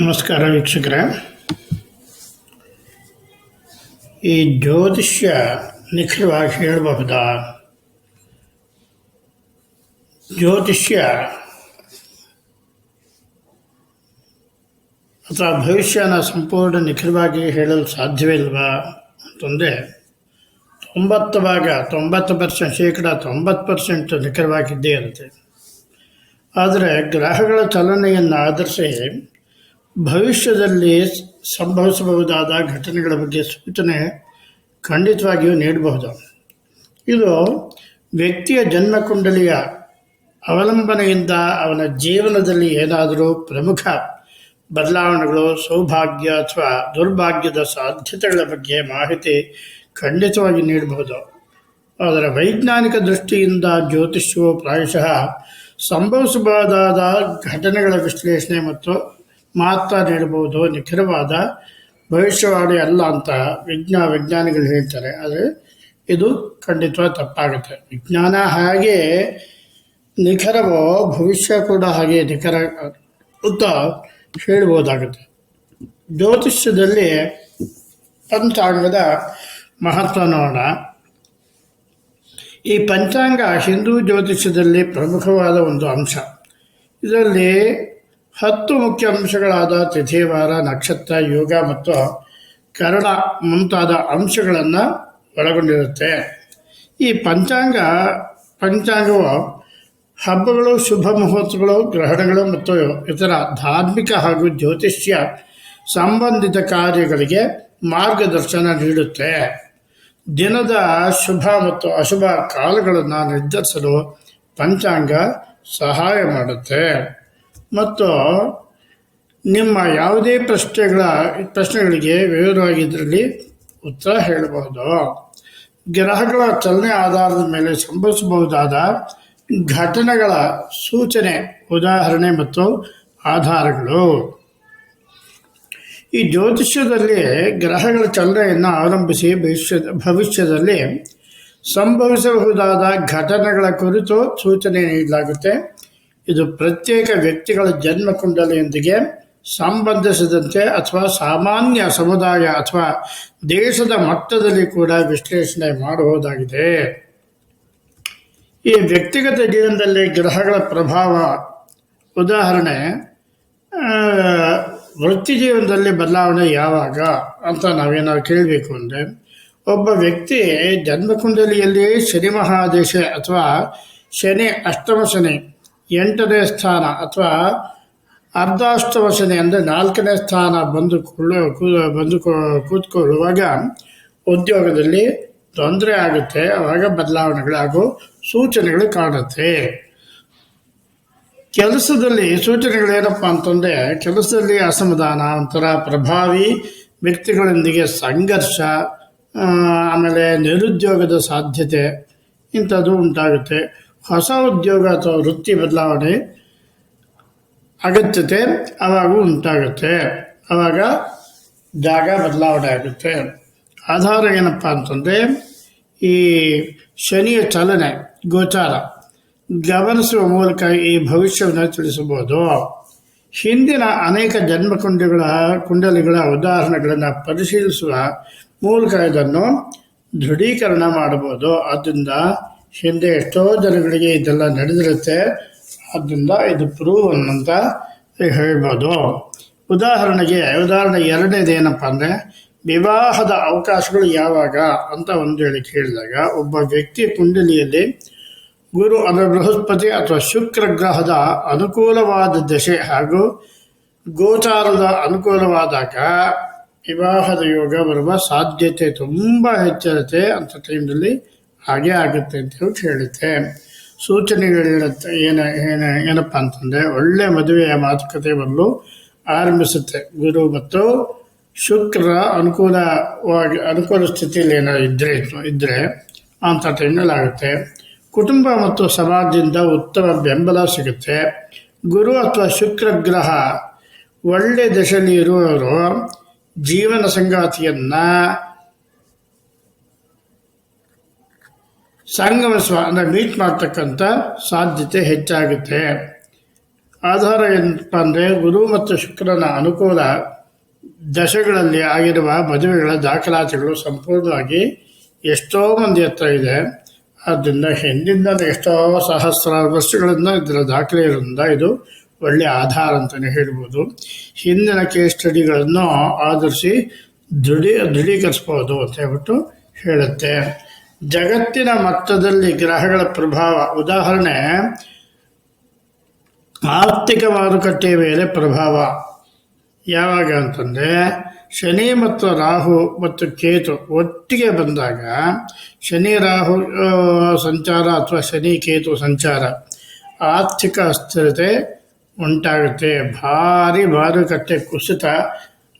ನಮಸ್ಕಾರ ವೀಕ್ಷಕರೇ. ಈ ಜ್ಯೋತಿಷ್ಯ ನಿಖರವಾಗಿ ಹೇಳಬಹುದಾ? ಜ್ಯೋತಿಷ್ಯ ಅಥವಾ ಭವಿಷ್ಯನ ಸಂಪೂರ್ಣ ನಿಖರವಾಗಿ ಹೇಳಲು ಸಾಧ್ಯವಿಲ್ವಾ ಅಂತಂದರೆ, ತೊಂಬತ್ತು ಭಾಗ, ತೊಂಬತ್ತು ಪರ್ಸೆಂಟ್ ಶೇಕಡ, ತೊಂಬತ್ತು ಪರ್ಸೆಂಟ್ ನಿಖರವಾಗಿದ್ದೇ ಇರುತ್ತೆ. ಆದರೆ ಗ್ರಹಗಳ ಚಲನೆಯನ್ನು ಆಧರಿಸಿ ಭವಿಷ್ಯದಲ್ಲಿ ಸಂಭವಿಸಬಹುದಾದ ಘಟನೆಗಳ ಬಗ್ಗೆ ಸೂಚನೆ ಖಂಡಿತವಾಗಿಯೂ ನೀಡಬಹುದು. ಇದು ವ್ಯಕ್ತಿಯ ಜನ್ಮಕುಂಡಲಿಯ ಅವಲಂಬನೆಯಿಂದ ಅವನ ಜೀವನದಲ್ಲಿ ಏನಾದರೂ ಪ್ರಮುಖ ಬದಲಾವಣೆಗಳು, ಸೌಭಾಗ್ಯ ಅಥವಾ ದುರ್ಭಾಗ್ಯದ ಸಾಧ್ಯತೆಗಳ ಬಗ್ಗೆ ಮಾಹಿತಿ ಖಂಡಿತವಾಗಿ ನೀಡಬಹುದು. ಆದರೆ ವೈಜ್ಞಾನಿಕ ದೃಷ್ಟಿಯಿಂದ ಜ್ಯೋತಿಷ್ಯವು ಪ್ರಾಯಶಃ ಸಂಭವಿಸಬಹುದಾದ ಘಟನೆಗಳ ವಿಶ್ಲೇಷಣೆ ಮತ್ತು ಮಾತ್ರ ನೀಡಬಹುದು, ನಿಖರವಾದ ಭವಿಷ್ಯವಾಣಿ ಅಲ್ಲ ಅಂತ ವಿಜ್ಞಾ ವಿಜ್ಞಾನಿಗಳು ಹೇಳ್ತಾರೆ. ಆದರೆ ಇದು ಖಂಡಿತ ತಪ್ಪಾಗುತ್ತೆ. ವಿಜ್ಞಾನ ಹಾಗೆ ನಿಖರವೋ, ಭವಿಷ್ಯ ಕೂಡ ಹಾಗೆ ನಿಖರ ಅಂತ ಹೇಳ್ಬೋದಾಗುತ್ತೆ. ಜ್ಯೋತಿಷ್ಯದಲ್ಲಿ ಪಂಚಾಂಗದ ಮಹತ್ವ ನೋಡ ಈ ಪಂಚಾಂಗ ಹಿಂದೂ ಜ್ಯೋತಿಷ್ಯದಲ್ಲಿ ಪ್ರಮುಖವಾದ ಒಂದು ಅಂಶ. ಇದರಲ್ಲಿ ಹತ್ತು ಮುಖ್ಯ ಅಂಶಗಳಾದ ತಿಥಿವಾರ ನಕ್ಷತ್ರ, ಯೋಗ ಮತ್ತು ಕರಣ ಮುಂತಾದ ಅಂಶಗಳನ್ನು ಒಳಗೊಂಡಿರುತ್ತೆ. ಈ ಪಂಚಾಂಗ, ಪಂಚಾಂಗವು ಹಬ್ಬಗಳು, ಶುಭ ಮುಹೂರ್ತಗಳು, ಗ್ರಹಣಗಳು ಮತ್ತು ಇತರ ಧಾರ್ಮಿಕ ಹಾಗೂ ಜ್ಯೋತಿಷ್ಯ ಸಂಬಂಧಿತ ಕಾರ್ಯಗಳಿಗೆ ಮಾರ್ಗದರ್ಶನ ನೀಡುತ್ತೆ. ದಿನದ ಶುಭ ಮತ್ತು ಅಶುಭ ಕಾಲಗಳನ್ನು ನಿರ್ಧರಿಸಲು ಪಂಚಾಂಗ ಸಹಾಯ ಮಾಡುತ್ತೆ. ಮತ್ತು ನಿಮ್ಮ ಯಾವುದೇ ಪ್ರಶ್ನೆಗಳ, ಪ್ರಶ್ನೆಗಳಿಗೆ ವಿವರವಾಗಿ ಇದರಲ್ಲಿ ಉತ್ತರ ಹೇಳಬಹುದು. ಗ್ರಹಗಳ ಚಲನೆ ಆಧಾರದ ಮೇಲೆ ಸಂಭವಿಸಬಹುದಾದ ಘಟನೆಗಳ ಸೂಚನೆ, ಉದಾಹರಣೆ ಮತ್ತು ಆಧಾರಗಳು. ಈ ಜ್ಯೋತಿಷ್ಯದಲ್ಲಿ ಗ್ರಹಗಳ ಚಲನೆಯನ್ನು ಅವಲಂಬಿಸಿ ಭವಿಷ್ಯದ, ಭವಿಷ್ಯದಲ್ಲಿ ಸಂಭವಿಸಬಹುದಾದ ಘಟನೆಗಳ ಕುರಿತು ಸೂಚನೆ ನೀಡಲಾಗುತ್ತೆ. ಇದು ಪ್ರತ್ಯೇಕ ವ್ಯಕ್ತಿಗಳ ಜನ್ಮ ಕುಂಡಲಿಯೊಂದಿಗೆ ಸಂಬಂಧಿಸಿದಂತೆ ಅಥವಾ ಸಾಮಾನ್ಯ ಸಮುದಾಯ ಅಥವಾ ದೇಶದ ಮಟ್ಟದಲ್ಲಿ ಕೂಡ ವಿಶ್ಲೇಷಣೆ ಮಾಡಬಹುದಾಗಿದೆ ಈ ವ್ಯಕ್ತಿಗತ ಜೀವನದಲ್ಲಿ ಗ್ರಹಗಳ ಪ್ರಭಾವ, ಉದಾಹರಣೆ ವೃತ್ತಿ ಜೀವನದಲ್ಲಿ ಬದಲಾವಣೆ ಯಾವಾಗ ಅಂತ ನಾವೇನಾದ್ರು ಕೇಳಬೇಕು ಅಂದರೆ, ಒಬ್ಬ ವ್ಯಕ್ತಿ ಜನ್ಮಕುಂಡಲಿಯಲ್ಲಿ ಶನಿ ಮಹಾದೇಶ ಅಥವಾ ಶನಿ ಅಷ್ಟಮ ಶನಿ ಎಂಟನೇ ಸ್ಥಾನ ಅಥವಾ ಅರ್ಧಾಷ್ಟವಚನೆ ಅಂದರೆ ನಾಲ್ಕನೇ ಸ್ಥಾನ ಬಂದು ಬಂದು ಕೂತ್ಕೊಳ್ಳುವಾಗ ಉದ್ಯೋಗದಲ್ಲಿ ತೊಂದರೆ ಆಗುತ್ತೆ. ಆವಾಗ ಬದಲಾವಣೆಗಳಾಗೋ ಸೂಚನೆಗಳು ಕಾಣುತ್ತೆ. ಕೆಲಸದಲ್ಲಿ ಸೂಚನೆಗಳೇನಪ್ಪ ಅಂತಂದರೆ ಕೆಲಸದಲ್ಲಿ ಅಸಮಾಧಾನ, ಒಂಥರ ಪ್ರಭಾವಿ ವ್ಯಕ್ತಿಗಳೊಂದಿಗೆ ಸಂಘರ್ಷ ಆಮೇಲೆ ನಿರುದ್ಯೋಗದ ಸಾಧ್ಯತೆ ಇಂಥದ್ದು ಉಂಟಾಗುತ್ತೆ. ಹೊಸ ಉದ್ಯೋಗ ಅಥವಾ ವೃತ್ತಿ ಬದಲಾವಣೆ ಅಗತ್ಯತೆ ಆವಾಗ ಉಂಟಾಗುತ್ತೆ. ಆವಾಗ ಜಾಗ ಬದಲಾವಣೆ ಆಗುತ್ತೆ. ಆಧಾರ ಏನಪ್ಪ ಅಂತಂದರೆ, ಈ ಶನಿಯ ಚಲನೆ, ಗೋಚಾರ, ಗಮನಿಸುವ ಮೂಲಕ ಈ ಭವಿಷ್ಯವನ್ನು ತಿಳಿಸಬಹುದು. ಹಿಂದಿನ ಅನೇಕ ಜನ್ಮ ಕುಂಡಗಳ ಕುಂಡಲಿಗಳ ಉದಾಹರಣೆಗಳನ್ನು ಪರಿಶೀಲಿಸುವ ಮೂಲಕ ಇದನ್ನು ದೃಢೀಕರಣ ಮಾಡಬಹುದು. ಆದ್ದರಿಂದ ಹಿಂದೆ ಎಷ್ಟೋ ಜನಗಳಿಗೆ ಇದೆಲ್ಲ ನಡೆದಿರುತ್ತೆ. ಆದ್ದರಿಂದ ಇದು ಪ್ರೂವ್ ಅಂತ ಹೇಳ್ಬೋದು. ಉದಾಹರಣೆಗೆ, ಉದಾಹರಣೆ ಎರಡನೇದೇನಪ್ಪ ಅಂದರೆ, ವಿವಾಹದ ಅವಕಾಶಗಳು ಯಾವಾಗ ಅಂತ ಒಂದು ಹೇಳಿ ಕೇಳಿದಾಗ ಒಬ್ಬ ವ್ಯಕ್ತಿ ಕುಂಡಲಿಯಲ್ಲಿ ಗುರು ಅಂದರೆ ಬೃಹಸ್ಪತಿ ಅಥವಾ ಶುಕ್ರ ಗ್ರಹದ ಅನುಕೂಲವಾದ ದಶೆ ಹಾಗೂ ಗೋಚಾರದ ಅನುಕೂಲವಾದಾಗ ವಿವಾಹದ ಯೋಗ ಬರುವ ಸಾಧ್ಯತೆ ತುಂಬ ಹೆಚ್ಚಿರುತ್ತೆ ಅಂಥ ಟೈಮ್ನಲ್ಲಿ ಹಾಗೆ ಆಗುತ್ತೆ ಅಂತ ಹೇಳಿ ಹೇಳುತ್ತೆ ಸೂಚನೆಗಳು ಹೇಳುತ್ತೆ ಏನು ಏನು, ಏನಪ್ಪ ಅಂತಂದರೆ ಒಳ್ಳೆ ಮದುವೆಯ ಮಾತುಕತೆ ಬಂದು ಆರಂಭಿಸುತ್ತೆ. ಗುರು ಮತ್ತು ಶುಕ್ರ ಅನುಕೂಲವಾಗಿ ಅನುಕೂಲ ಸ್ಥಿತಿಯಲ್ಲಿ ಏನೋ ಇದ್ದರೆ ಇದ್ದರೆ ಅಂತ ಟೈಮ್ನಲ್ಲಿ ಕುಟುಂಬ ಮತ್ತು ಸಮಾಜದಿಂದ ಉತ್ತಮ ಬೆಂಬಲ ಸಿಗುತ್ತೆ. ಗುರು ಅಥವಾ ಶುಕ್ರ ಗ್ರಹ ಒಳ್ಳೆ ದಶೆಯಲ್ಲಿ ಇರುವವರು ಜೀವನ ಸಂಗಾತಿಯನ್ನು ಸಂಗಮಿಸುವ ಅಂದರೆ ಮೀಟ್ ಮಾಡ್ತಕ್ಕಂಥ ಸಾಧ್ಯತೆ ಹೆಚ್ಚಾಗುತ್ತೆ. ಆಧಾರ ಏನಪ್ಪ ಅಂದರೆ ಗುರು ಮತ್ತು ಶುಕ್ರನ ಅನುಕೂಲ ದಶೆಗಳಲ್ಲಿ ಆಗಿರುವ ಮದುವೆಗಳ ದಾಖಲಾತಿಗಳು ಸಂಪೂರ್ಣವಾಗಿ ಎಷ್ಟೋ ಮಂದಿ ಹತ್ರ ಇದೆ. ಆದ್ದರಿಂದ ಹಿಂದಿನ ಎಷ್ಟೋ ಸಹಸ್ರಾರು ವರ್ಷಗಳಿಂದ ಇದರ ದಾಖಲೆ ಇರೋದ್ರಿಂದ ಇದು ಒಳ್ಳೆಯ ಆಧಾರ ಅಂತಲೇ ಹೇಳ್ಬೋದು. ಹಿಂದಿನ ಕೇಸ್ ಸ್ಟಡಿಗಳನ್ನು ಆಧರಿಸಿ ದೃಢೀ ದೃಢೀಕರಿಸ್ಬೋದು ಅಂತ ಹೇಳ್ಬಿಟ್ಟು ಹೇಳುತ್ತೆ. ಜಗತ್ತಿನ ಮಟ್ಟದಲ್ಲಿ ಗ್ರಹಗಳ ಪ್ರಭಾವ. ಉದಾಹರಣೆ, ಆರ್ಥಿಕ ಮಾರುಕಟ್ಟೆಯ ಮೇಲೆ ಪ್ರಭಾವ. ಯಾವಾಗ ಅಂತಂದರೆ, ಶನಿ ಮತ್ತು ರಾಹು ಮತ್ತು ಕೇತು ಒಟ್ಟಿಗೆ ಬಂದಾಗ, ಶನಿ ರಾಹು ಸಂಚಾರ ಅಥವಾ ಶನಿ ಕೇತು ಸಂಚಾರ ಆರ್ಥಿಕ ಅಸ್ಥಿರತೆ ಉಂಟಾಗುತ್ತೆ. ಭಾರಿ ಮಾರುಕಟ್ಟೆ ಕುಸಿತ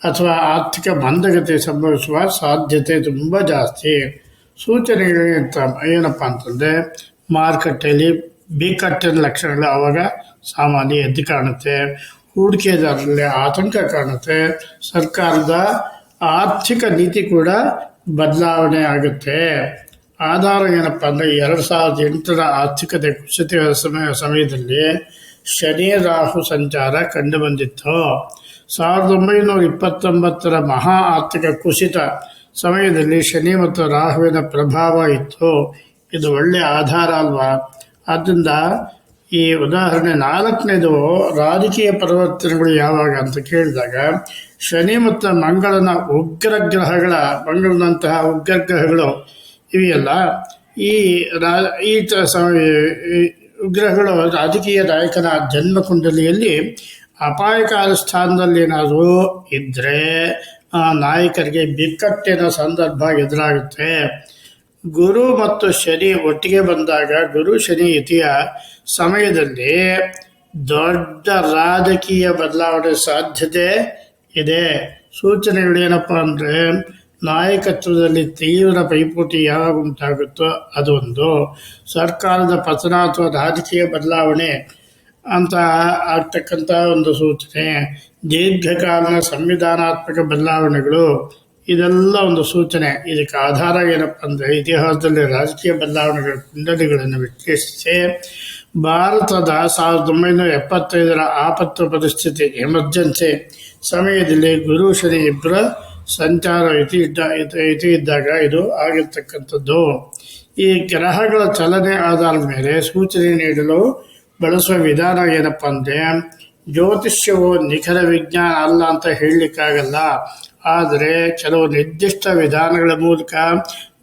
ಅಥವಾ ಆರ್ಥಿಕ ಮಂದಗತೆ ಸಂಭವಿಸುವ ಸಾಧ್ಯತೆ ತುಂಬ ಜಾಸ್ತಿ. ಸೂಚನೆಗಳು ಅಂತ ಏನಪ್ಪ ಅಂತಂದರೆ, ಮಾರುಕಟ್ಟೆಯಲ್ಲಿ ಬಿಕ್ಕಟ್ಟಿನ ಲಕ್ಷಣಗಳು ಆವಾಗ ಸಾಮಾನ್ಯ ಎದ್ದು ಕಾಣುತ್ತೆ. ಹೂಡಿಕೆದಾರರಲ್ಲಿ ಆತಂಕ ಕಾಣುತ್ತೆ. ಸರ್ಕಾರದ ಆರ್ಥಿಕ ನೀತಿ ಕೂಡ ಬದಲಾವಣೆ ಆಗುತ್ತೆ. ಆಧಾರ ಏನಪ್ಪ ಅಂದರೆ, ಎರಡು ಸಾವಿರದ ಎಂಟರ ಆರ್ಥಿಕತೆ ಕುಸಿತ ಸಮಯ ಸಮಯದಲ್ಲಿ ಶನಿ ರಾಹು ಸಂಚಾರ ಕಂಡುಬಂದಿತ್ತು. ಸಾವಿರದ ಒಂಬೈನೂರ ಇಪ್ಪತ್ತೊಂಬತ್ತರ ಮಹಾ ಆರ್ಥಿಕ ಕುಸಿತ ಸಮಯದಲ್ಲಿ ಶನಿ ಮತ್ತು ರಾಹುವಿನ ಪ್ರಭಾವ ಇತ್ತು. ಇದು ಒಳ್ಳೆಯ ಆಧಾರ ಅಲ್ವಾ? ಆದ್ದರಿಂದ ಈ ಉದಾಹರಣೆ ನಾಲ್ಕನೇದು ರಾಜಕೀಯ ಪರಿವರ್ತನೆಗಳು ಯಾವಾಗ ಅಂತ ಕೇಳಿದಾಗ, ಶನಿ ಮತ್ತು ಮಂಗಳನ ಉಗ್ರ ಗ್ರಹಗಳ, ಮಂಗಳನಂತಹ ಉಗ್ರ ಗ್ರಹಗಳು ಇವೆಯಲ್ಲ? ಈ ರಾ, ಈ ಉಗ್ರಹಗಳು ರಾಜಕೀಯ ನಾಯಕನ ಜನ್ಮ ಕುಂಡಲಿಯಲ್ಲಿ ಅಪಾಯಕಾರಿ ಸ್ಥಾನದಲ್ಲಿ ಏನಾದರೂ ಇದ್ದರೆ ನಾಯಕರಿಗೆ ಬಿಕ್ಕಟ್ಟಿನ ಸಂದರ್ಭ ಎದುರಾಗುತ್ತೆ. ಗುರು ಮತ್ತು ಶನಿ ಒಟ್ಟಿಗೆ ಬಂದಾಗ, ಗುರು ಶನಿ ಯುತಿಯ ಸಮಯದಲ್ಲಿ ದೊಡ್ಡ ರಾಜಕೀಯ ಬದಲಾವಣೆ ಸಾಧ್ಯತೆ ಇದೆ. ಸೂಚನೆಗಳು ಏನಪ್ಪ ಅಂದರೆ, ನಾಯಕತ್ವದಲ್ಲಿ ತೀವ್ರ ಪೈಪೋಟಿ ಯಾವಾಗ ಉಂಟಾಗುತ್ತೋ ಅದೊಂದು. ಸರ್ಕಾರದ ಪತನ ಅಥವಾ ರಾಜಕೀಯ ಬದಲಾವಣೆ ಅಂತ ಆಗ್ತಕ್ಕಂಥ ಒಂದು ಸೂಚನೆ. ದೀರ್ಘಕಾಲದ ಸಂವಿಧಾನಾತ್ಮಕ ಬದಲಾವಣೆಗಳು, ಇದೆಲ್ಲ ಒಂದು ಸೂಚನೆ. ಇದಕ್ಕೆ ಆಧಾರ ಏನಪ್ಪ ಅಂದರೆ, ಇತಿಹಾಸದಲ್ಲಿ ರಾಜಕೀಯ ಬದಲಾವಣೆಗಳ ಕುಂಡಲಿಗಳನ್ನು ವಿಶ್ಲೇಷಿಸಿ ಭಾರತದ ಸಾವಿರದ ಒಂಬೈನೂರ ಎಪ್ಪತ್ತೈದರ ಆಪತ್ತು ಪರಿಸ್ಥಿತಿ ಎಮರ್ಜೆನ್ಸಿ ಸಮಯದಲ್ಲಿ ಗುರು ಶನಿ ಇಬ್ಬರ ಸಂಚಾರ ಇತಿ ಇದ್ದ ಇತಿ- ಇತಿ ಇದ್ದಾಗ ಇದು ಆಗಿರ್ತಕ್ಕಂಥದ್ದು. ಈ ಗ್ರಹಗಳ ಚಲನೆ ಆಧಾರದ ಮೇಲೆ ಸೂಚನೆ ನೀಡಲು ಬಳಸುವ ವಿಧಾನ ಏನಪ್ಪ ಅಂದರೆ, ಜ್ಯೋತಿಷ್ಯವು ನಿಖರ ವಿಜ್ಞಾನ ಅಲ್ಲ ಅಂತ ಹೇಳಲಿಕ್ಕಾಗಲ್ಲ. ಆದರೆ ಕೆಲವು ನಿರ್ದಿಷ್ಟ ವಿಧಾನಗಳ ಮೂಲಕ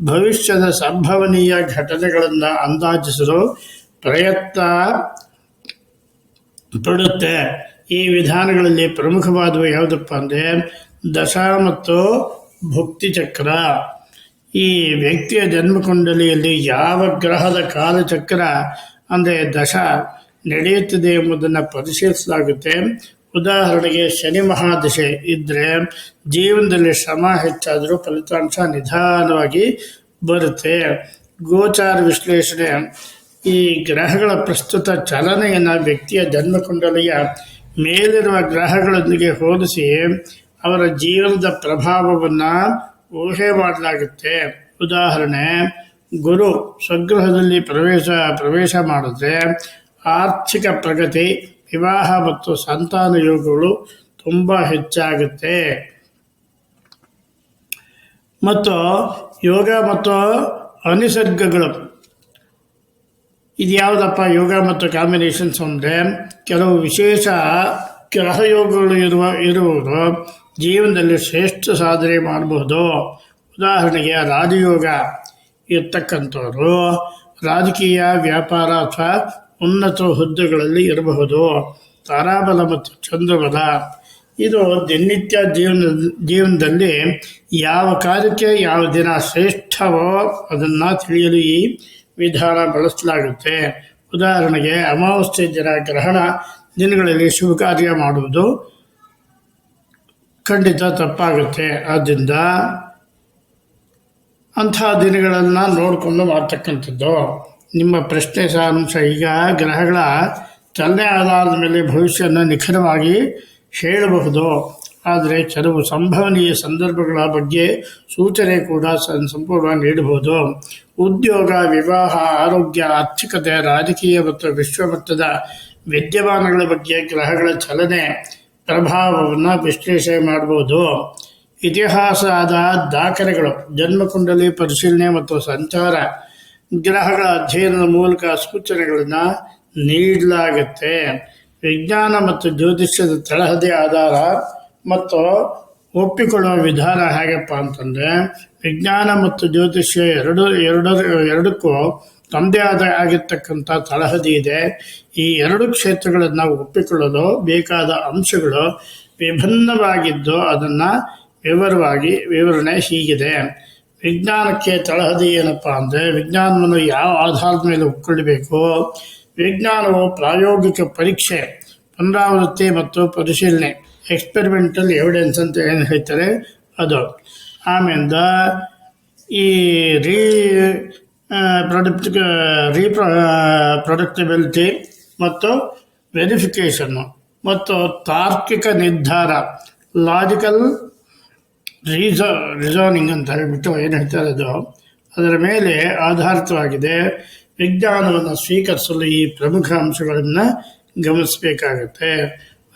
ಭವಿಷ್ಯದ ಸಂಭವನೀಯ ಘಟನೆಗಳನ್ನು ಅಂದಾಜಿಸಲು ಪ್ರಯತ್ನ ಪಡುತ್ತೆ. ಈ ವಿಧಾನಗಳಲ್ಲಿ ಪ್ರಮುಖವಾದವು ಯಾವುದಪ್ಪ ಅಂದರೆ, ದಶ ಮತ್ತು ಭುಕ್ತಿ ಚಕ್ರ ಈ ವ್ಯಕ್ತಿಯ ಜನ್ಮಕುಂಡಲಿಯಲ್ಲಿ ಯಾವ ಗ್ರಹದ ಕಾಲಚಕ್ರ ಅಂದರೆ ದಶ ನಡೆಯುತ್ತದೆ ಎಂಬುದನ್ನು ಪರಿಶೀಲಿಸಲಾಗುತ್ತೆ. ಉದಾಹರಣೆಗೆ ಶನಿ ಮಹಾದಶೆ ಇದ್ದರೆ ಜೀವನದಲ್ಲಿ ಶ್ರಮ ಹೆಚ್ಚಾದರೂ ಫಲಿತಾಂಶ ನಿಧಾನವಾಗಿ ಬರುತ್ತೆ. ಗೋಚಾರ ವಿಶ್ಲೇಷಣೆ. ಈ ಗ್ರಹಗಳ ಪ್ರಸ್ತುತ ಚಲನೆಯನ್ನು ವ್ಯಕ್ತಿಯ ಜನ್ಮಕುಂಡಲಿಯ ಮೇಲಿರುವ ಗ್ರಹಗಳೊಂದಿಗೆ ಹೋಲಿಸಿ ಅವರ ಜೀವನದ ಪ್ರಭಾವವನ್ನು ಊಹೆ ಮಾಡಲಾಗುತ್ತೆ. ಉದಾಹರಣೆ, ಗುರು ಸ್ವಗ್ರಹದಲ್ಲಿ ಪ್ರವೇಶ ಪ್ರವೇಶ ಮಾಡಿದ್ರೆ ಆರ್ಥಿಕ ಪ್ರಗತಿ, ವಿವಾಹ ಮತ್ತು ಸಂತಾನ ಯೋಗಗಳು ತುಂಬ ಹೆಚ್ಚಾಗುತ್ತೆ. ಮತ್ತು ಯೋಗ ಮತ್ತು ಅನಿಸರ್ಗಗಳು. ಇದು ಯಾವುದಪ್ಪ? ಯೋಗ ಮತ್ತು ಕಾಂಬಿನೇಷನ್ಸ್ ಅಂದರೆ ಕೆಲವು ವಿಶೇಷ ಗ್ರಹಯೋಗಗಳು ಇರುವ, ಇರುವುದು ಜೀವನದಲ್ಲಿ ಶ್ರೇಷ್ಠ ಸಾಧನೆ ಮಾಡಬಹುದು. ಉದಾಹರಣೆಗೆ ರಾಜಯೋಗ ಇರ್ತಕ್ಕಂಥವ್ರು, ರಾಜಕೀಯ ವ್ಯಾಪಾರ ಅಥವಾ ಉನ್ನತ ಹುದ್ದೆಗಳಲ್ಲಿ ಇರಬಹುದು. ತಾರಾಬಲ ಮತ್ತು ಚಂದ್ರಬಲ. ಇದು ದಿನನಿತ್ಯ ಜೀವನ ಜೀವನದಲ್ಲಿ ಯಾವ ಕಾರ್ಯಕ್ಕೆ ಯಾವ ದಿನ ಶ್ರೇಷ್ಠವೋ ಅದನ್ನು ತಿಳಿಯಲು ಈ ವಿಧಾನ ಬಳಸಲಾಗುತ್ತೆ. ಉದಾಹರಣೆಗೆ, ಅಮಾವಾಸ್ಯೆ ದಿನ ಗ್ರಹಣ ದಿನಗಳಲ್ಲಿ ಶುಭ ಕಾರ್ಯ ಮಾಡುವುದು ಖಂಡಿತ ತಪ್ಪಾಗುತ್ತೆ. ಆದ್ದರಿಂದ ಅಂಥ ದಿನಗಳನ್ನು ನೋಡಿಕೊಂಡು ಮಾಡ್ತಕ್ಕಂಥದ್ದು. ನಿಮ್ಮ ಪ್ರಶ್ನೆ ಸಾರಾಂಶ. ಈಗ ಗ್ರಹಗಳ ಚಲನೆ ಆಧಾರದ ಮೇಲೆ ಭವಿಷ್ಯವನ್ನು ನಿಖರವಾಗಿ ಹೇಳಬಹುದು. ಆದರೆ ಕೆಲವು ಸಂಭವನೀಯ ಸಂದರ್ಭಗಳ ಬಗ್ಗೆ ಸೂಚನೆ ಕೂಡ ಸಂಪೂರ್ಣ ನೀಡಬಹುದು. ಉದ್ಯೋಗ, ವಿವಾಹ, ಆರೋಗ್ಯ, ಆರ್ಥಿಕತೆ, ರಾಜಕೀಯ ಮತ್ತು ವಿಶ್ವಮಟ್ಟದ ವಿದ್ಯಮಾನಗಳ ಬಗ್ಗೆ ಗ್ರಹಗಳ ಚಲನೆ, ಪ್ರಭಾವವನ್ನು ವಿಶ್ಲೇಷಣೆ ಮಾಡಬಹುದು. ಇತಿಹಾಸದ ದಾಖಲೆಗಳು, ಜನ್ಮಕುಂಡಲಿ ಪರಿಶೀಲನೆ ಮತ್ತು ಸಂಚಾರ ಗ್ರಹಗಳ ಅಧ್ಯಯನದ ಮೂಲಕ ಸೂಚನೆಗಳನ್ನು ನೀಡಲಾಗುತ್ತೆ. ವಿಜ್ಞಾನ ಮತ್ತು ಜ್ಯೋತಿಷ್ಯದ ತಳಹದಿ ಆಧಾರ ಮತ್ತು ಒಪ್ಪಿಕೊಳ್ಳುವ ವಿಧಾನ ಹೇಗಪ್ಪ ಅಂತಂದರೆ, ವಿಜ್ಞಾನ ಮತ್ತು ಜ್ಯೋತಿಷ್ಯ ಎರಡು ಎರಡರ ಎರಡಕ್ಕೂ ತಮ್ಮದೇ ಆದ ಆಗಿರ್ತಕ್ಕಂಥ ತಳಹದಿ ಇದೆ. ಈ ಎರಡು ಕ್ಷೇತ್ರಗಳನ್ನು ಒಪ್ಪಿಕೊಳ್ಳಲು ಬೇಕಾದ ಅಂಶಗಳು ವಿಭಿನ್ನವಾಗಿದ್ದು ಅದನ್ನು ವಿವರವಾಗಿ, ವಿವರಣೆ ಹೀಗಿದೆ. ವಿಜ್ಞಾನಕ್ಕೆ ತಳಹದಿ ಏನಪ್ಪ ಅಂದರೆ ವಿಜ್ಞಾನವನ್ನು ಯಾವ ಆಧಾರದ ಮೇಲೆ ಒಪ್ಕೊಳ್ಬೇಕು ವಿಜ್ಞಾನವು ಪ್ರಾಯೋಗಿಕ ಪರೀಕ್ಷೆ, ಪುನರಾವೃತ್ತಿ ಮತ್ತು ಪರಿಶೀಲನೆ ಎಕ್ಸ್ಪೆರಿಮೆಂಟಲ್ ಎವಿಡೆನ್ಸ್ ಅಂತ ಏನು ಹೇಳ್ತಾರೆ ಅದು. ಆಮೇಲಿಂದ ಈ ರೀ ಪ್ರೊಡಕ್ಟ್ ರೀ ಪ್ರೊಡಕ್ಟಬಿಲಿಟಿ ಮತ್ತು ವೆರಿಫಿಕೇಷನ್ನು ಮತ್ತು ತಾರ್ಕಿಕ ನಿರ್ಧಾರ ಲಾಜಿಕಲ್ ರೀಸ ರಿಸೋನಿಂಗ್ ಅಂತ ಹೇಳಿಬಿಟ್ಟು ಏನು ಹೇಳ್ತಾರೆ ಅದು ಅದರ ಮೇಲೆ ಆಧಾರಿತವಾಗಿದೆ ವಿಜ್ಞಾನವನ್ನು ಸ್ವೀಕರಿಸಲು ಈ ಪ್ರಮುಖ ಅಂಶಗಳನ್ನು ಗಮನಿಸಬೇಕಾಗುತ್ತೆ.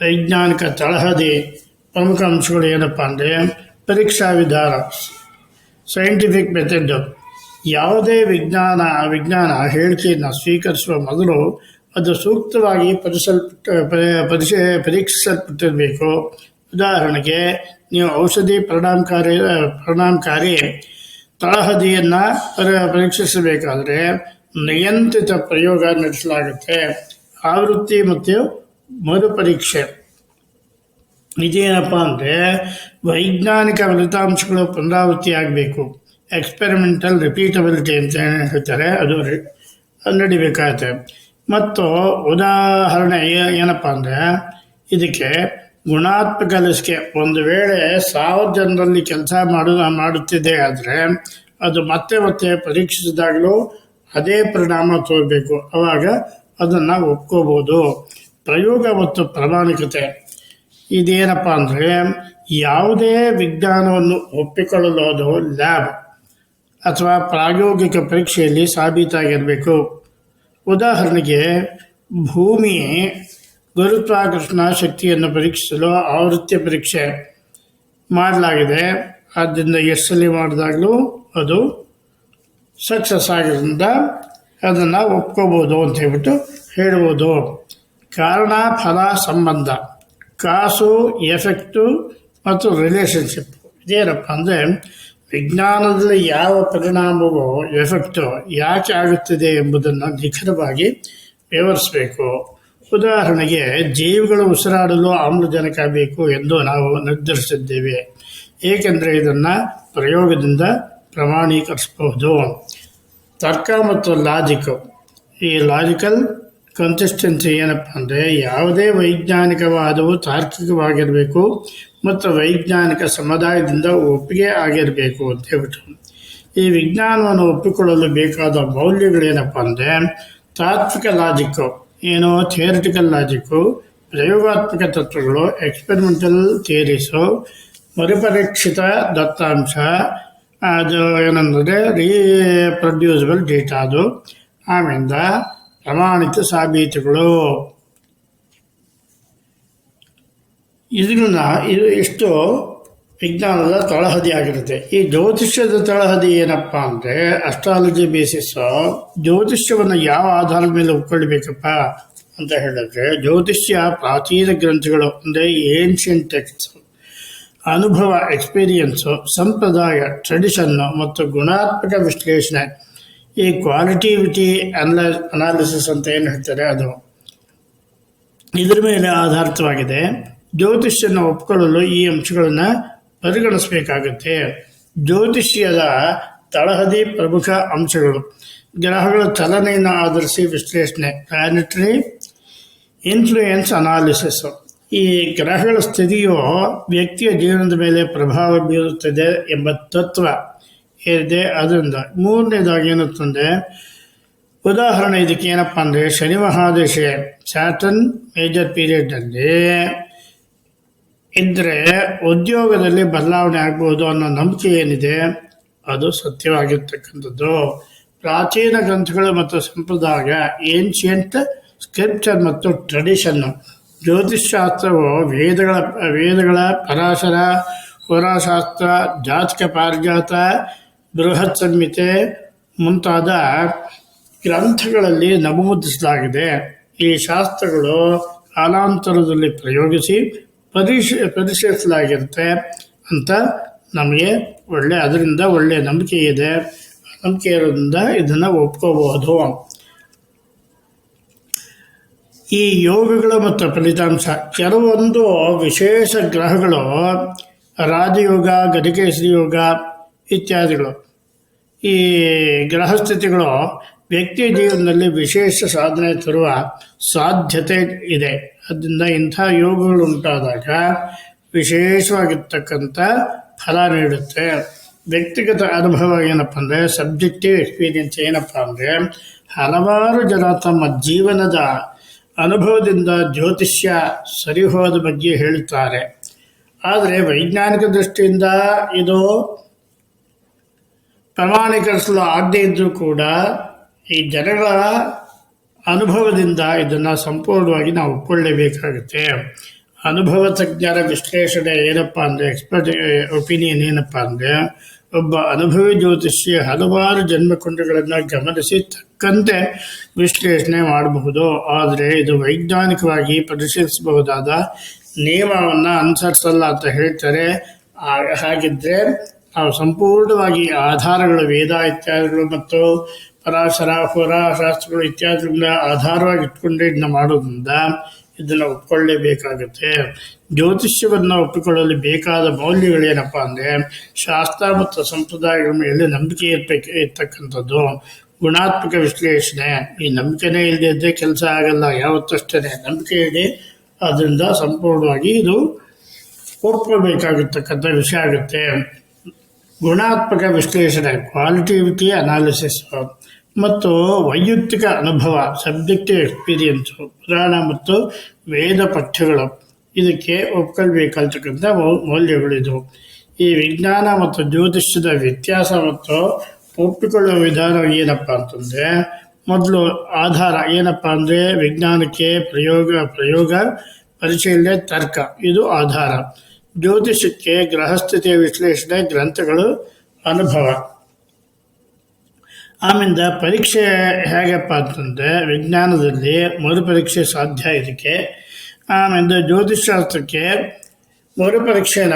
ವೈಜ್ಞಾನಿಕ ತಳಹದಿ ಪ್ರಮುಖ ಅಂಶಗಳು ಏನಪ್ಪ ಅಂದರೆ ಪರೀಕ್ಷಾ ವಿಧಾನ ಸೈಂಟಿಫಿಕ್ ಮೆಥಡ್ ಯಾವುದೇ ವಿಜ್ಞಾನ ವಿಜ್ಞಾನ ಹೇಳಿಕೆಯನ್ನು ಸ್ವೀಕರಿಸುವ ಮೊದಲು ಅದು ಸೂಕ್ತವಾಗಿ ಪರಿಸಲ್ಪಟ್ಟ ಪರಿ- ಪರಿಶೀ, ಪರೀಕ್ಷಿಸಲ್ಪಟ್ಟಿರಬೇಕು. ಉದಾಹರಣೆಗೆ, ನೀವು ಔಷಧಿ ಪರಿಣಾಮಕಾರಿ ಪರಿಣಾಮಕಾರಿ ತಳಹದಿಯನ್ನು ಪರ, ಪರೀಕ್ಷಿಸಬೇಕಾದರೆ ನಿಯಂತ್ರಿತ ಪ್ರಯೋಗ ನಡೆಸಲಾಗುತ್ತೆ. ಆವೃತ್ತಿ ಮತ್ತು ಮರುಪರೀಕ್ಷೆ. ಇದೇನಪ್ಪ ಅಂದರೆ, ವೈಜ್ಞಾನಿಕ ಫಲಿತಾಂಶಗಳು ಪುನರಾವೃತ್ತಿ ಆಗಬೇಕು. ಎಕ್ಸ್ಪೆರಿಮೆಂಟಲ್ ರಿಪೀಟಬಿಲಿಟಿ ಅಂತ ಹೇಳ್ತಾರೆ, ಅದು ನಡಿಬೇಕಾಗತ್ತೆ. ಮತ್ತು ಉದಾಹರಣೆ ಏನಪ್ಪ ಅಂದರೆ, ಇದಕ್ಕೆ ಗುಣಾತ್ಮಕ ಲಸಿಕೆ ಒಂದು ವೇಳೆ ಸಾವಿರ ಜನರಲ್ಲಿ ಕೆಲಸ ಮಾಡು, ಮಾಡುತ್ತಿದೆ ಆದರೆ ಅದು ಮತ್ತೆ ಮತ್ತೆ ಪರೀಕ್ಷಿಸಿದಾಗಲೂ ಅದೇ ಪರಿಣಾಮ ತೋರಬೇಕು. ಆವಾಗ ಅದನ್ನು ಒಪ್ಕೋಬೋದು. ಪ್ರಯೋಗ ಮತ್ತು ಪ್ರಾಮಾಣಿಕತೆ. ಇದೇನಪ್ಪ ಅಂದರೆ ಯಾವುದೇ ವಿಜ್ಞಾನವನ್ನು ಒಪ್ಪಿಕೊಳ್ಳಲು ಅದು ಲ್ಯಾಬ್ ಅಥವಾ ಪ್ರಾಯೋಗಿಕ ಪರೀಕ್ಷೆಯಲ್ಲಿ ಸಾಬೀತಾಗಿರಬೇಕು. ಉದಾಹರಣೆಗೆ ಭೂಮಿ ಗುರುತ್ವಾಕರ್ಷಣ ಶಕ್ತಿಯನ್ನು ಪರೀಕ್ಷಿಸಲು ಆವೃತ್ತಿ ಪರೀಕ್ಷೆ ಮಾಡಲಾಗಿದೆ. ಆದ್ದರಿಂದ ಎಷ್ಟು ಸಲ ಮಾಡಿದಾಗಲೂ ಅದು ಸಕ್ಸಸ್ ಆಗಿರೋದ್ರಿಂದ ಅದನ್ನು ಒಪ್ಕೋಬೋದು ಅಂತ ಹೇಳ್ಬಿಟ್ಟು ಹೇಳ್ಬೋದು. ಕಾರಣ, ಫಲ, ಸಂಬಂಧ. ಕಾಸು, ಎಫೆಕ್ಟು ಮತ್ತು ರಿಲೇಷನ್ಶಿಪ್ ಇದೇನಪ್ಪ ಅಂದರೆ ವಿಜ್ಞಾನದಲ್ಲಿ ಯಾವ ಪರಿಣಾಮವೋ, ಎಫೆಕ್ಟು ಯಾಕೆ ಆಗುತ್ತಿದೆ ಎಂಬುದನ್ನು ನಿಖರವಾಗಿ ವಿವರಿಸಬೇಕು. ಉದಾಹರಣೆಗೆ ಜೀವಿಗಳು ಉಸಿರಾಡಲು ಆಮ್ಲಜನಕ ಬೇಕು ಎಂದು ನಾವು ನಿರ್ಧರಿಸಿದ್ದೇವೆ. ಏಕೆಂದರೆ ಇದನ್ನು ಪ್ರಯೋಗದಿಂದ ಪ್ರಮಾಣೀಕರಿಸಬಹುದು. ತರ್ಕ ಮತ್ತು ಲಾಜಿಕ್ ಈ ಲಾಜಿಕಲ್ ಕನ್ಸಿಸ್ಟೆನ್ಸಿ ಏನಪ್ಪ ಅಂದರೆ ಯಾವುದೇ ವೈಜ್ಞಾನಿಕವಾದವು ತಾರ್ಕಿಕವಾಗಿರಬೇಕು ಮತ್ತು ವೈಜ್ಞಾನಿಕ ಸಮುದಾಯದಿಂದ ಒಪ್ಪಿಗೆ ಆಗಿರಬೇಕು ಅಂತ ಹೇಳ್ಬಿಟ್ಟು. ಈ ವಿಜ್ಞಾನವನ್ನು ಒಪ್ಪಿಕೊಳ್ಳಲು ಬೇಕಾದ ಮೌಲ್ಯಗಳೇನಪ್ಪ ಅಂದರೆ ತಾತ್ವಿಕ ಲಾಜಿಕ್ಕು ಏನು ಥಿಯರಿಟಿಕಲ್ ಲಾಜಿಕ್ಕು ಪ್ರಯೋಗಾತ್ಮಕ ತತ್ವಗಳು ಎಕ್ಸ್ಪೆರಿಮೆಂಟಲ್ ಥಿಯರೀಸು ಪರಿಪರೀಕ್ಷಿತ ದತ್ತಾಂಶ, ಅದು ಏನಂದರೆ ರೀಪ್ರೊಡ್ಯೂಸಬಲ್ ಡೇಟಾ ಅದು ಆಮೇಲೆ ಪ್ರಮಾಣಿತ ಸಾಬೀತುಗಳು. ಇದನ್ನ ಇದು ಇಷ್ಟು ವಿಜ್ಞಾನದ ತಳಹದಿ ಆಗಿರುತ್ತೆ. ಈ ಜ್ಯೋತಿಷ್ಯದ ತಳಹದಿ ಏನಪ್ಪ ಅಂದರೆ ಅಸ್ಟ್ರಾಲಜಿ ಬೇಸಿಸ್ ಜ್ಯೋತಿಷ್ಯವನ್ನು ಯಾವ ಆಧಾರದ ಮೇಲೆ ಒಪ್ಕೊಳ್ಬೇಕಪ್ಪ ಅಂತ ಹೇಳಿದ್ರೆ, ಜ್ಯೋತಿಷ್ಯ ಪ್ರಾಚೀನ ಗ್ರಂಥಗಳು ಅಂದರೆ ಏನ್ಷಿಯಂಟ್ ಟೆಕ್ಸ್ಟ್ ಅನುಭವ ಎಕ್ಸ್ಪೀರಿಯನ್ಸು ಸಂಪ್ರದಾಯ ಟ್ರೆಡಿಷನ್ನು ಮತ್ತು ಗುಣಾತ್ಮಕ ವಿಶ್ಲೇಷಣೆ, ಈ ಕ್ವಾಲಿಟಿವಿಟಿ ಅನಲ ಅನಾಲಿಸಿಸ್ ಅಂತ ಏನು ಹೇಳ್ತಾರೆ ಅದು? ಇದರ ಮೇಲೆ ಆಧಾರಿತವಾಗಿದೆ. ಜ್ಯೋತಿಷ್ಯನ ಒಪ್ಕೊಳ್ಳಲು ಈ ಅಂಶಗಳನ್ನು ಪರಿಗಣಿಸಬೇಕಾಗುತ್ತೆ. ಜ್ಯೋತಿಷ್ಯದ ತಳಹದಿ ಪ್ರಮುಖ ಅಂಶಗಳು. ಗ್ರಹಗಳ ಚಲನೆಯನ್ನು ಆಧರಿಸಿ ವಿಶ್ಲೇಷಣೆ ಪ್ಲಾನೆಟರಿ ಇನ್ಫ್ಲೂಯೆನ್ಸ್ ಅನಾಲಿಸಿಸ್ ಈ ಗ್ರಹಗಳ ಸ್ಥಿತಿಯು ವ್ಯಕ್ತಿಯ ಜೀವನದ ಮೇಲೆ ಪ್ರಭಾವ ಬೀರುತ್ತದೆ ಎಂಬ ತತ್ವ ಏನಿದೆ ಅದರಿಂದ ಮೂರನೇದಾಗಿ ಏನಂತಂದರೆ ಉದಾಹರಣೆ ಇದಕ್ಕೆ ಏನಪ್ಪ ಅಂದರೆ ಶನಿ ಮಹಾದಶೆ ಸ್ಯಾಟನ್ ಮೇಜರ್ ಪೀರಿಯಡ್ನಲ್ಲಿ ಇದ್ದರೆ ಉದ್ಯೋಗದಲ್ಲಿ ಬದಲಾವಣೆ ಆಗ್ಬೋದು ಅನ್ನೋ ನಂಬಿಕೆ ಏನಿದೆ, ಅದು ಸತ್ಯವಾಗಿರ್ತಕ್ಕಂಥದ್ದು. ಪ್ರಾಚೀನ ಗ್ರಂಥಗಳು ಮತ್ತು ಸಂಪ್ರದಾಯ ಏನ್ಷಿಯಂಟ್ ಸ್ಕ್ರಿಪ್ಚರ್ ಮತ್ತು ಟ್ರೆಡಿಷನ್ನು ಜ್ಯೋತಿಷ್ಶಾಸ್ತ್ರವು ವೇದಗಳ ವೇದಗಳ ಪರಾಶರ ಹೋರಾಶಾಸ್ತ್ರ ಜಾತಕ ಪಾರಿಜಾತ, ಬೃಹತ್ ಸಂಹಿತೆ ಮುಂತಾದ ಗ್ರಂಥಗಳಲ್ಲಿ ನಮೂದಿಸಲಾಗಿದೆ. ಈ ಶಾಸ್ತ್ರಗಳು ಕಾಲಾಂತರದಲ್ಲಿ ಪ್ರಯೋಗಿಸಿ ಪರಿಶೀ ಪ್ರದರ್ಶಿಸಲಾಗಿರುತ್ತೆ ಅಂತ ನಮಗೆ ಒಳ್ಳೆ, ಅದರಿಂದ ಒಳ್ಳೆಯ ನಂಬಿಕೆ ಇದೆ. ನಂಬಿಕೆ ಇರೋದ್ರಿಂದ ಇದನ್ನು ಒಪ್ಕೋಬಹುದು. ಈ ಯೋಗಗಳು ಮತ್ತು ಫಲಿತಾಂಶ, ಕೆಲವೊಂದು ವಿಶೇಷ ಗ್ರಹಗಳು, ರಾಜಯೋಗ ಗದಿಕೇಶ್ರಿ ಯೋಗ ಇತ್ಯಾದಿಗಳು. ಈ ಗ್ರಹಸ್ಥಿತಿಗಳು ವ್ಯಕ್ತಿ ಜೀವನದಲ್ಲಿ ವಿಶೇಷ ಸಾಧನೆ ತರುವ ಸಾಧ್ಯತೆ ಇದೆ. ಅದರಿಂದ ಇಂಥ ಯೋಗಗಳು ಉಂಟಾದಾಗ ವಿಶೇಷವಾಗಿರ್ತಕ್ಕಂಥ ಫಲ ನೀಡುತ್ತೆ. ವ್ಯಕ್ತಿಗತ ಅನುಭವ ಏನಪ್ಪ ಅಂದರೆ ಸಬ್ಜೆಕ್ಟಿವ್ ಎಕ್ಸ್ಪೀರಿಯನ್ಸ್ ಏನಪ್ಪ ಅಂದರೆ, ಹಲವಾರು ಜನ ತಮ್ಮ ಜೀವನದ ಅನುಭವದಿಂದ ಜ್ಯೋತಿಷ್ಯ ಸರಿಹೋದ ಬಗ್ಗೆ ಹೇಳುತ್ತಾರೆ ಆದರೆ ವೈಜ್ಞಾನಿಕ ದೃಷ್ಟಿಯಿಂದ ಇದು ಪ್ರಮಾಣೀಕರಿಸಲು ಆಗದೇ ಇದ್ದರೂ ಕೂಡ ಈ ಜನಗಳ ಅನುಭವದಿಂದ ಇದನ್ನು ಸಂಪೂರ್ಣವಾಗಿ ನಾವು ಒಪ್ಕೊಳ್ಳೇಬೇಕಾಗುತ್ತೆ. ಅನುಭವ ತಜ್ಞರ ವಿಶ್ಲೇಷಣೆ ಏನಪ್ಪ ಅಂದರೆ ಎಕ್ಸ್ಪರ್ಟ್ ಒಪಿನಿಯನ್ ಏನಪ್ಪ ಅಂದರೆ, ಒಬ್ಬ ಅನುಭವಿ ಜ್ಯೋತಿಷಿ ಹಲವಾರು ಜನ್ಮಕುಂಡಗಳನ್ನು ಗಮನಿಸಿ ತಕ್ಕಂತೆ ವಿಶ್ಲೇಷಣೆ ಮಾಡಬಹುದು. ಆದರೆ ಇದು ವೈಜ್ಞಾನಿಕವಾಗಿ ಪರಿಶೀಲಿಸಬಹುದಾದ ನಿಯಮವನ್ನು ಅನುಸರಿಸಲ್ಲ ಅಂತ ಹೇಳ್ತಾರೆ. ಹಾಗಿದ್ದರೆ ನಾವು ಸಂಪೂರ್ಣವಾಗಿ ಆಧಾರಗಳು ವೇದ ಇತ್ಯಾದಿಗಳು ಮತ್ತು ಪರಾಶರ ಹೋರಾಶಾಸ್ತ್ರಗಳು ಇತ್ಯಾದಿಗಳನ್ನ ಆಧಾರವಾಗಿ ಇಟ್ಕೊಂಡೇ ಇದನ್ನ ಮಾಡೋದ್ರಿಂದ ಇದನ್ನು ಒಪ್ಕೊಳ್ಳೇಬೇಕಾಗುತ್ತೆ. ಜ್ಯೋತಿಷ್ಯವನ್ನು ಒಪ್ಪಿಕೊಳ್ಳಲು ಬೇಕಾದ ಮೌಲ್ಯಗಳೇನಪ್ಪ ಅಂದರೆ ಶಾಸ್ತ್ರ ಮತ್ತು ಸಂಪ್ರದಾಯಗಳ ಮೇಲೆ ನಂಬಿಕೆ ಇರ್ಬೇಕು, ಇರ್ತಕ್ಕಂಥದ್ದು. ಗುಣಾತ್ಮಕ ವಿಶ್ಲೇಷಣೆ, ಈ ನಂಬಿಕೆನೇ ಇಲ್ಲದೆ ಇದ್ದರೆ ಕೆಲಸ ಆಗಲ್ಲ ಯಾವತ್ತಷ್ಟೇ ನಂಬಿಕೆ ಇಡಿ ಅದರಿಂದ ಸಂಪೂರ್ಣವಾಗಿ ಇದು ಒಪ್ಪಬೇಕಾಗಿರ್ತಕ್ಕಂಥ ವಿಷಯ ಆಗುತ್ತೆ. ಗುಣಾತ್ಮಕ ವಿಶ್ಲೇಷಣೆ ಕ್ವಾಲಿಟಿವಿಟಿ ಅನಾಲಿಸಿಸ್ ಮತ್ತು ವೈಯಕ್ತಿಕ ಅನುಭವ ಸಬ್ಜೆಕ್ಟಿವ್ ಎಕ್ಸ್ಪೀರಿಯನ್ಸು ಪುರಾಣ ಮತ್ತು ವೇದ ಪಠ್ಯಗಳು. ಇದಕ್ಕೆ ಒಪ್ಕೊಳ್ಬೇಕಾಗ್ತಕ್ಕಂಥ ಮೌಲ್ಯಗಳಿದು ಈ ವಿಜ್ಞಾನ ಮತ್ತು ಜ್ಯೋತಿಷ್ಯದ ವ್ಯತ್ಯಾಸ ಮತ್ತು ಒಪ್ಪಿಕೊಳ್ಳುವ ವಿಧಾನ ಏನಪ್ಪ ಅಂತಂದರೆ, ಮೊದಲು ಆಧಾರ ಏನಪ್ಪ ಅಂದರೆ, ವಿಜ್ಞಾನಕ್ಕೆ ಪ್ರಯೋಗ ಪ್ರಯೋಗ ಪರಿಶೀಲನೆ ತರ್ಕ. ಇದು ಆಧಾರ. ಜ್ಯೋತಿಷಕ್ಕೆ ಗ್ರಹಸ್ಥಿತಿಯ ವಿಶ್ಲೇಷಣೆ ಗ್ರಂಥಗಳು ಅನುಭವ. ಆಮೇಲೆ ಪರೀಕ್ಷೆ ಹೇಗಪ್ಪ ಅಂತಂದರೆ ವಿಜ್ಞಾನದಲ್ಲಿ ಮರುಪರೀಕ್ಷೆ ಸಾಧ್ಯ ಇದಕ್ಕೆ. ಆಮೇಲೆ ಜ್ಯೋತಿಷಾಸ್ತ್ರಕ್ಕೆ ಮರುಪರೀಕ್ಷೆನ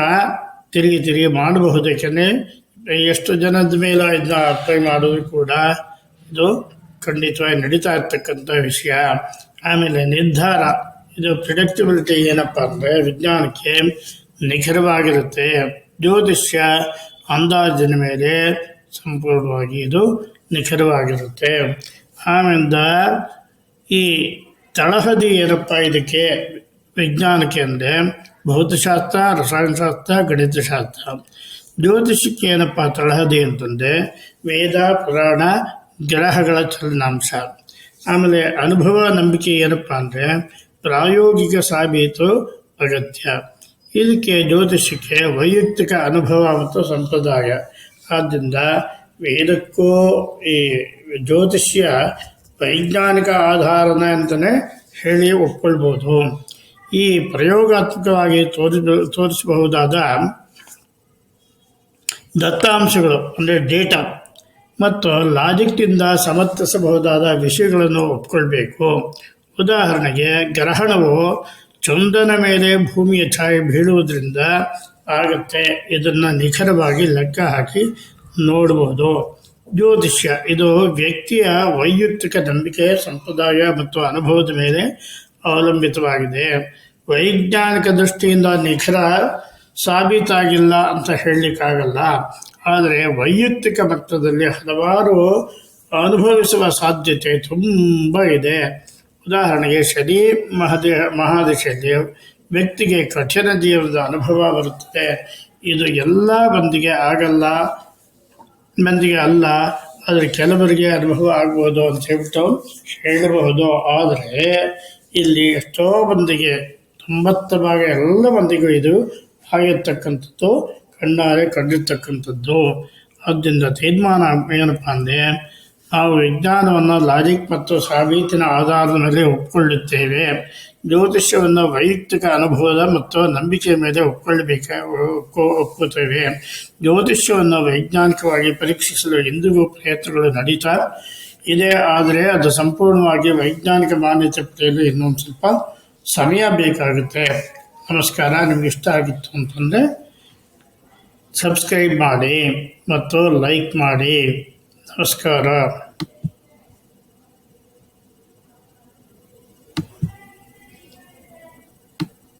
ತಿರುಗಿ ತಿರುಗಿ ಮಾಡಬಹುದು. ಯಾಕೆಂದರೆ ಎಷ್ಟು ಜನದ ಮೇಲೆ ಇದನ್ನ ಅಪ್ಲೈ ಮಾಡೋದು ಕೂಡ ಇದು ಖಂಡಿತವಾಗಿ ನಡೀತಾ ಇರ್ತಕ್ಕಂಥ ವಿಷಯ. ಆಮೇಲೆ ನಿರ್ಧಾರ. ಇದು ಪ್ರಿಡಕ್ಟಿಬಿಲಿಟಿ ಏನಪ್ಪ ಅಂದರೆ ವಿಜ್ಞಾನಕ್ಕೆ ನಿಖರವಾಗಿರುತ್ತೆ. ಜ್ಯೋತಿಷ್ಯ ಅಂದಾಜಿನ ಮೇಲೆ ಸಂಪೂರ್ಣವಾಗಿ ಇದು ನಿಖರವಾಗಿರುತ್ತೆ. ಆಮೇಲೆ ಈ ತಳಹದಿ ಏನಪ್ಪ ಇದಕ್ಕೆ ವಿಜ್ಞಾನಕ್ಕೆ ಅಂದರೆ ಭೌತಶಾಸ್ತ್ರ, ರಸಾಯನಶಾಸ್ತ್ರ, ಗಣಿತಶಾಸ್ತ್ರ. ಜ್ಯೋತಿಷಕ್ಕೆ ಏನಪ್ಪ ತಳಹದಿ ಅಂತಂದರೆ ವೇದ, ಪುರಾಣ, ಗ್ರಹಗಳ ಚಲನಾಂಶ. ಆಮೇಲೆ ಅನುಭವ ನಂಬಿಕೆ ಏನಪ್ಪ ಅಂದರೆ ಪ್ರಾಯೋಗಿಕ ಸಾಬೀತು ಅಗತ್ಯ. ಇದಕ್ಕೆ ಜ್ಯೋತಿಷಕ್ಕೆ ವೈಯಕ್ತಿಕ ಅನುಭವ ಮತ್ತು ಸಂಪ್ರದಾಯ. ಆದ್ದರಿಂದ ವೇದಕ್ಕೂ ಈ ಜ್ಯೋತಿಷ್ಯ ವೈಜ್ಞಾನಿಕ ಆಧಾರನ ಅಂತಲೇ ಹೇಳಿ ಒಪ್ಕೊಳ್ಬೋದು. ಈ ಪ್ರಯೋಗಾತ್ಮಕವಾಗಿ ತೋರಿಸ ತೋರಿಸಬಹುದಾದ ದತ್ತಾಂಶಗಳು, ಅಂದರೆ ಡೇಟಾ ಮತ್ತು ಲಾಜಿಕ್ನಿಂದ ಸಮರ್ಥಿಸಬಹುದಾದ ವಿಷಯಗಳನ್ನು ಒಪ್ಕೊಳ್ಬೇಕು. ಉದಾಹರಣೆಗೆ, ಗ್ರಹಣವು ಚಂದ್ರನ ಮೇಲೆ ಭೂಮಿಯ ಛಾಯೆ ಬೀಳುವುದರಿಂದ ಆಗುತ್ತೆ. ಇದನ್ನು ನಿಖರವಾಗಿ ಲೆಕ್ಕ ಹಾಕಿ ನೋಡ್ಬೋದು. ಜ್ಯೋತಿಷ್ಯ, ಇದು ವ್ಯಕ್ತಿಯ ವೈಯಕ್ತಿಕ ನಂಬಿಕೆ, ಸಂಪ್ರದಾಯ ಮತ್ತು ಅನುಭವದ ಮೇಲೆ ಅವಲಂಬಿತವಾಗಿದೆ. ವೈಜ್ಞಾನಿಕ ದೃಷ್ಟಿಯಿಂದ ನಿಖರ ಸಾಬೀತಾಗಿಲ್ಲ ಅಂತ ಹೇಳಲಿಕ್ಕಾಗಲ್ಲ. ಆದರೆ ವೈಯಕ್ತಿಕ ಮಟ್ಟದಲ್ಲಿ ಹಲವಾರು ಅನುಭವಿಸುವ ಸಾಧ್ಯತೆ ತುಂಬ ಇದೆ. ಉದಾಹರಣೆಗೆ ಶನಿ ಮಹದೇ ಮಹಾದಶೆಯಲ್ಲಿ ವ್ಯಕ್ತಿಗೆ ಕಠಿಣ ಜೀವನದ ಅನುಭವ ಬರುತ್ತದೆ. ಇದು ಎಲ್ಲ ಮಂದಿಗೆ ಆಗಲ್ಲ, ಮಂದಿಗೆ ಅಲ್ಲ, ಆದರೆ ಕೆಲವರಿಗೆ ಅನುಭವ ಆಗ್ಬೋದು ಅಂತ ಹೇಳ್ಬಿಟ್ಟು ಹೇಳಬಹುದು. ಆದರೆ ಇಲ್ಲಿ ಎಷ್ಟೋ ಮಂದಿಗೆ, ತೊಂಬತ್ತು ಭಾಗ ಎಲ್ಲ ಮಂದಿಗೂ ಇದು ಆಗಿರ್ತಕ್ಕಂಥದ್ದು, ಕಣ್ಣಾರೆ ಕಂಡಿರ್ತಕ್ಕಂಥದ್ದು. ಆದ್ದರಿಂದ ತೀರ್ಮಾನ ಏನಪ್ಪ ಅಂದರೆ ನಾವು ವಿಜ್ಞಾನವನ್ನು ಲಾಜಿಕ್ ಮತ್ತು ಸಾಬೀತಿನ ಆಧಾರದ ಮೇಲೆ ಒಪ್ಪಿಕೊಳ್ಳುತ್ತೇವೆ ಜ್ಯೋತಿಷ್ಯವನ್ನು ವೈಯಕ್ತಿಕ ಅನುಭವದ ಮತ್ತು ನಂಬಿಕೆಯ ಮೇಲೆ ಒಪ್ಪಿಕೊಳ್ಳಬೇಕ ಒಪ್ಪು- ಒಪ್ಪುತ್ತೇವೆ. ಜ್ಯೋತಿಷ್ಯವನ್ನು ವೈಜ್ಞಾನಿಕವಾಗಿ ಪರೀಕ್ಷಿಸಲು ಎಂದಿಗೂ ಪ್ರಯತ್ನಗಳು ನಡೀತಾ ಇದೆ. ಆದರೆ ಅದು ಸಂಪೂರ್ಣವಾಗಿ ವೈಜ್ಞಾನಿಕ ಮಾನ್ಯತೆ ಪಡೆಯಲು ಇನ್ನೊಂದು ಸ್ವಲ್ಪ ಸಮಯ ಬೇಕಾಗುತ್ತೆ. ನಮಸ್ಕಾರ. ನಿಮ್ಗೆ ಇಷ್ಟ ಆಗಿತ್ತು ಅಂತಂದರೆ ಸಬ್ಸ್ಕ್ರೈಬ್ ಮಾಡಿ ಮತ್ತು ಲೈಕ್ ಮಾಡಿ. ನಮಸ್ಕಾರ.